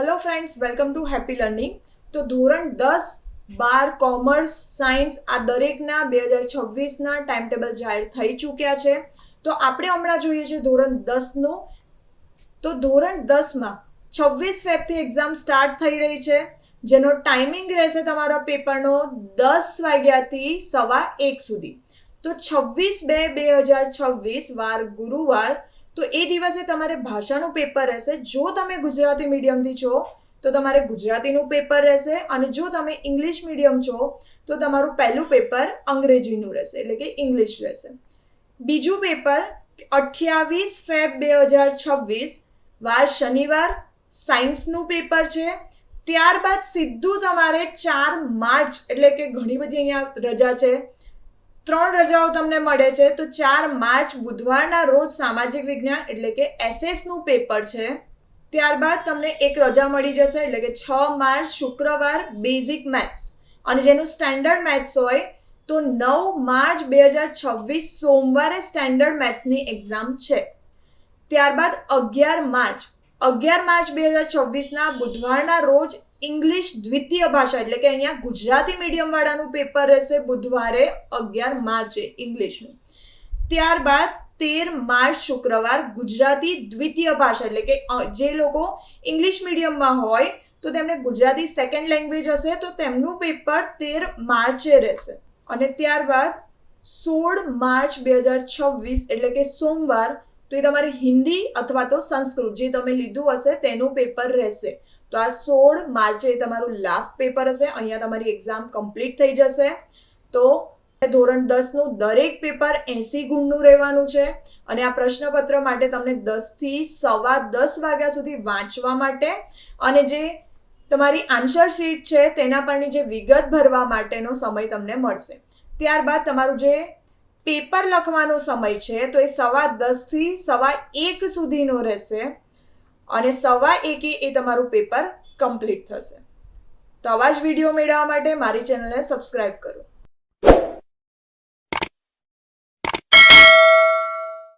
Hello friends welcome to happy learning તો ધોરણ દસ, બાર કોમર્સ સાયન્સ આ દરેકના બે હજાર છવ્વીસના ટાઈમ ટેબલ જાહેર થઈ ચૂક્યા છે. તો આપણે હમણાં જોઈએ છીએ ધોરણ દસનું. તો ધોરણ દસમાં છવ્વીસ ફેબથી એક્ઝામ સ્ટાર્ટ થઈ રહી છે. જેનો ટાઈમિંગ રહેશે તમારા પેપરનો દસ વાગ્યાથી સવા એક સુધી. તો છવ્વીસ બે બે હજાર છવ્વીસ, વાર ગુરુવાર તો એ દિવસે તમારે ભાષાનું પેપર રહેશે. જો તમે ગુજરાતી મીડિયમથી છો, તો તમારે ગુજરાતીનું પેપર રહેશે અને જો તમે ઇંગ્લિશ મીડિયમ છો, તો તમારું પહેલું પેપર અંગ્રેજીનું રહેશે, એટલે કે ઇંગ્લિશ રહેશે. બીજું પેપર અઠ્યાવીસ ફેબ બે હજાર છવ્વીસ, વાર શનિવાર, સાયન્સનું પેપર છે. ત્યારબાદ સીધું તમારે ચાર માર્ચ, એટલે કે ઘણી બધી અહીંયા રજા છે. ત્રણ રજાઓ તમને મળે છે, તો ચાર માર્ચ બુધવારના રોજ સામાજિક વિજ્ઞાન એટલે કે એસએસનું પેપર છે. ત્યારબાદ તમને એક રજા મળી જશે, એટલે કે છ માર્ચ શુક્રવાર બેઝિક મેથ્સ. અને જેનું સ્ટેન્ડર્ડ મેથ્સ હોય, તો નવ માર્ચ બે હજાર છવ્વીસ સોમવારે સ્ટેન્ડર્ડ મેથ્સની એક્ઝામ છે. ત્યારબાદ અગિયાર માર્ચ. અગિયાર માર્ચ બે હજાર છવ્વીસના બુધવારના રોજ ઇંગ્લિશ દ્વિતીય ભાષા એટલે કે અહીંયા ગુજરાતી મીડિયમવાળાનું પેપર રહેશે બુધવારે અગિયાર માર્ચે ઇંગ્લિશનું. ત્યારબાદ તેર માર્ચ શુક્રવાર ગુજરાતી દ્વિતીય ભાષા એટલે કે જે લોકો ઇંગ્લિશ મીડિયમમાં હોય તો તેમને ગુજરાતી સેકન્ડ લેંગ્વેજ હશે તો તેમનું પેપર તેર માર્ચે રહેશે. અને ત્યારબાદ સોળ માર્ચ બે હજાર છવ્વીસ એટલે કે સોમવાર તો એ તમારે હિન્દી અથવા તો સંસ્કૃત જે તમે લીધું હશે તેનું પેપર રહેશે. તો આ સોળ માર્ચે તમારું લાસ્ટ પેપર હશે. અહીંયા તમારી એક્ઝામ કમ્પ્લીટ થઈ જશે. તો ધોરણ દસનું દરેક પેપર એંસી ગુણનું રહેવાનું છે. અને આ પ્રશ્નપત્ર માટે તમને દસથી સવા દસ વાગ્યા સુધી વાંચવા માટે અને જે તમારી આન્સર શીટ છે તેના પરની જે વિગત ભરવા માટેનો સમય તમને મળશે. ત્યારબાદ તમારું જે પેપર લખવાનો સમય છે તો એ સવા દસથી સવા એક સુધીનો રહેશે. અને સવા એકે એ તમારું પેપર કમ્પ્લીટ થશે. તો આવા જ વીડિયો મેળવવા માટે મારી ચેનલને સબસ્ક્રાઈબ કરો.